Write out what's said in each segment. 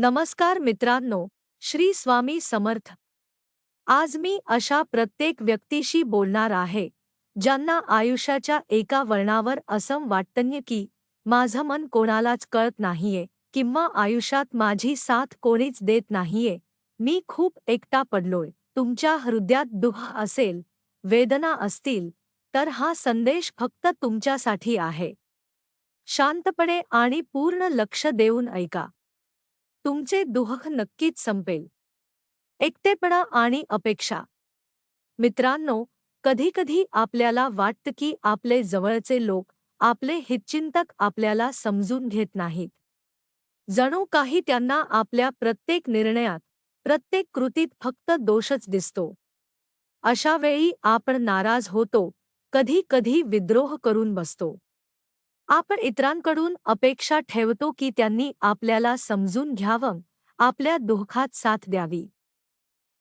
नमस्कार मित्रांनो श्री स्वामी समर्थ. आज मी अशा प्रत्येक व्यक्तीशी बोलणार आहे ज्यांना आयुष्याच्या एका वळणावर असं वाटतन्य की माझं मन कोणालाच कळत नाहीये किंवा आयुष्यात माझी साथ कोणीच देत नाहीये. मी खूप एकटा पडलोय तुमच्या हृदयात दुःख असेल वेदना असतील तर हा संदेश फक्त तुमच्यासाठी आहे. शांतपणे आणि पूर्ण लक्ष देऊन ऐका. तुमचे दुःख नक्कीच संपेल. एकटेपणा आणि अपेक्षा. मित्रांनो कधीकधी आपल्याला वाटतं की आपले जवळचे लोक आपले हितचिंतक आपल्याला समजून घेत नाहीत. जणू काही त्यांना आपल्या प्रत्येक निर्णयात प्रत्येक कृतीत फक्त दोषच दिसतो. अशा वेळी आपण नाराज होतो कधी कधी विद्रोह करून बसतो. आपण इतरांकडून अपेक्षा ठेवतो की त्यांनी आपल्याला समजून घ्यावं आपल्या दुःखात साथ द्यावी.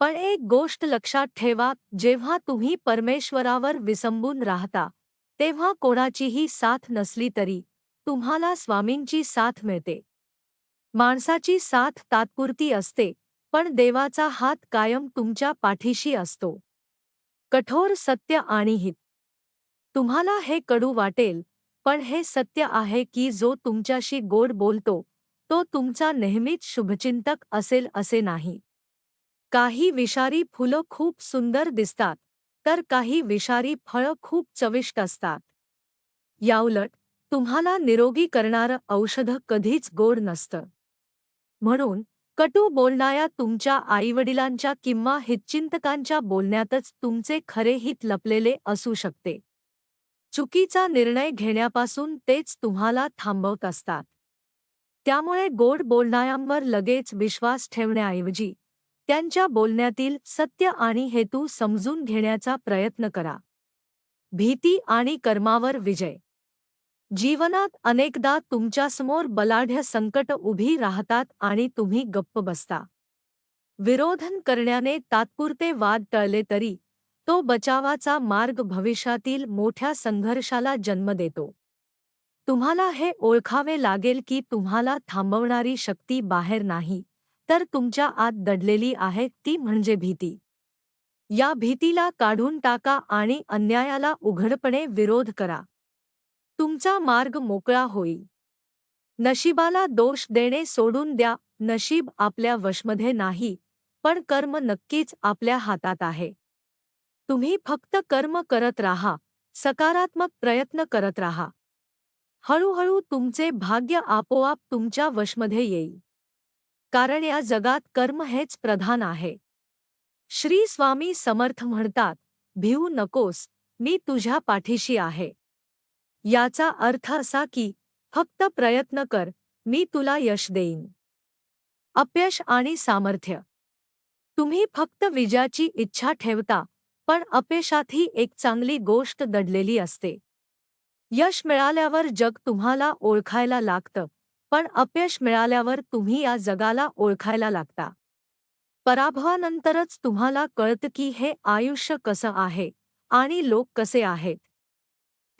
पण एक गोष्ट लक्षात ठेवा जेव्हा तुम्ही परमेश्वरावर विसंबून राहता तेव्हा कोणाचीही साथ नसली तरी तुम्हाला स्वामींची साथ मिळते. माणसाची साथ तात्पुरती असते पण देवाचा हात कायम तुमच्या पाठीशी असतो. कठोर सत्य आणि हित. तुम्हाला हे कडू वाटेल पण हे सत्य आहे की जो तुमच्याशी गोड बोलतो तो तुमचा नेहमीच शुभचिंतक असेल असे नाही. काही विषारी फुलं खूप सुंदर दिसतात तर काही विषारी फळं खूप चविष्ट असतात. याउलट तुम्हाला निरोगी करणारं औषध कधीच गोड नसतं. म्हणून कटू बोलणाऱ्या तुमच्या आईवडिलांच्या किंवा हितचिंतकांच्या बोलण्यातच तुमचे खरे हित लपलेले असू शकते. चुकीचा निर्णय घेण्यापासून तेच तुम्हाला थांबवत असतात. त्यामुळे गोड बोलणाऱ्यांवर लगेच विश्वास ठेवण्याऐवजी त्यांच्या बोलण्यातील सत्य आणि हेतू समजून घेण्याचा प्रयत्न करा. भीती आणि कर्मावर विजय. जीवनात अनेकदा तुमच्यासमोर बलाढ्य संकट उभी राहतात आणि तुम्ही गप्प बसता. विरोधन करण्याने तात्पुरते वाद टळले तरी तो बचावाचा मार्ग भविष्यातील मोठ्या संघर्षाला जन्म देतो. तुम्हाला हे ओळखावे लागेल की तुम्हाला थांबवणारी शक्ती बाहेर नाही तर तुमच्या आत दडलेली आहे ती म्हणजे भीती. या भीतीला काढून टाका आणि अन्यायाला उघडपणे विरोध करा. तुमचा मार्ग मोकळा होईल. नशिबाला दोष देणे सोडून द्या नशीब आपल्या वशमध्ये नाही पण कर्म नक्कीच आपल्या हातात आहे. तुम्ही फक्त कर्म करत राहा सकारात्मक प्रयत्न करत राहा. हळूहळू तुमचे भाग्य आपोआप तुमच्या वशमध्ये येईल. कारण या जगात कर्म हेच प्रधान आहे. श्री स्वामी समर्थ म्हणतात भिवू नकोस मी तुझ्या पाठीशी आहे. याचा अर्थ असा की फक्त प्रयत्न कर मी तुला यश देईन. अपयश आणि सामर्थ्य. तुम्ही फक्त विजयाची इच्छा ठेवता पण अपयशातही एक चांगली गोष्ट दडलेली असते. यश मिळाल्यावर जग तुम्हाला ओळखायला लागतं पण अपयश मिळाल्यावर तुम्ही या जगाला ओळखायला लागता. पराभवानंतरच तुम्हाला कळतं की हे आयुष्य कसं आहे आणि लोक कसे आहेत.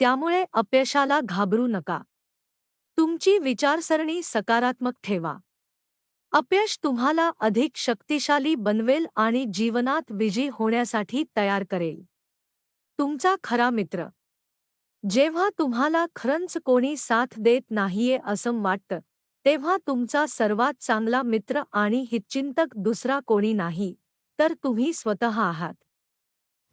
त्यामुळे अपयशाला घाबरू नका. तुमची विचारसरणी सकारात्मक ठेवा. अपयश तुम्हाला अधिक शक्तिशाली बनवेल आणि जीवनात विजयी होण्यासाठी तयार करेल. तुमचा खरा मित्र. जेव्हा तुम्हाला खरंच कोणी साथ देत नाहीये असं वाटतं तेव्हा तुमचा सर्वात चांगला मित्र आणि हितचिंतक दुसरा कोणी नाही तर तुम्ही स्वतः आहात.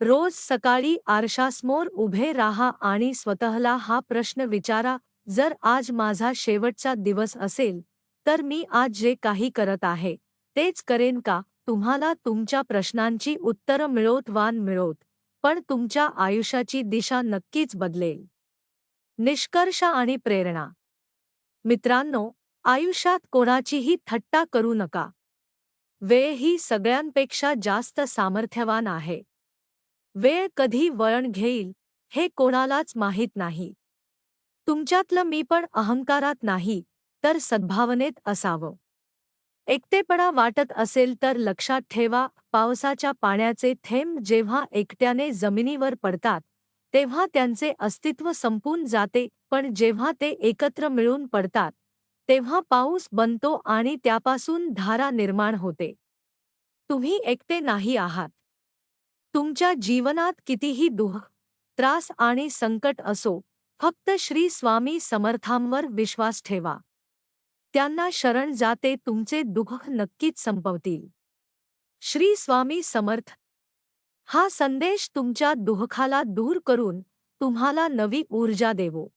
रोज सकाळी आरशासमोर उभे राहा आणि स्वतःला हा प्रश्न विचारा जर आज माझा शेवटचा दिवस असेल तर मी आज जे काही करत आहे तेच करेन का? तुम्हाला तुमच्या प्रश्नांची उत्तरं मिळोत वान मिळोत पण तुमच्या आयुष्याची दिशा नक्कीच बदलेल. निष्कर्ष आणि प्रेरणा. मित्रांनो आयुष्यात कोणाचीही थट्टा करू नका. वेळ ही सगळ्यांपेक्षा जास्त सामर्थ्यवान आहे. वेळ कधी वळण घेईल हे कोणालाच माहीत नाही. तुमच्यातलं मी पण अहंकारात नाही तर सद्भावनेत असावं. एकटेपणा वाटत असेल तर लक्षात ठेवा पावसाच्या पाण्याचे थेंब जेव्हा एकट्याने जमिनीवर पडतात तेव्हा त्यांचे अस्तित्व संपून जाते पण जेव्हा ते एकत्र मिळून पडतात तेव्हा पाऊस बनतो आणि त्यापासून धारा निर्माण होते. तुम्ही एकटे नाही आहात. तुमच्या जीवनात कितीही दुःख त्रास आणि संकट असो फक्त श्री स्वामी समर्थांवर विश्वास ठेवा. त्यांना शरण जाते तुमचे दुःख नक्कीच संपवतील. श्री स्वामी समर्थ. हा संदेश तुमच्या दुःखाला दूर करून तुम्हाला नवी ऊर्जा देवो.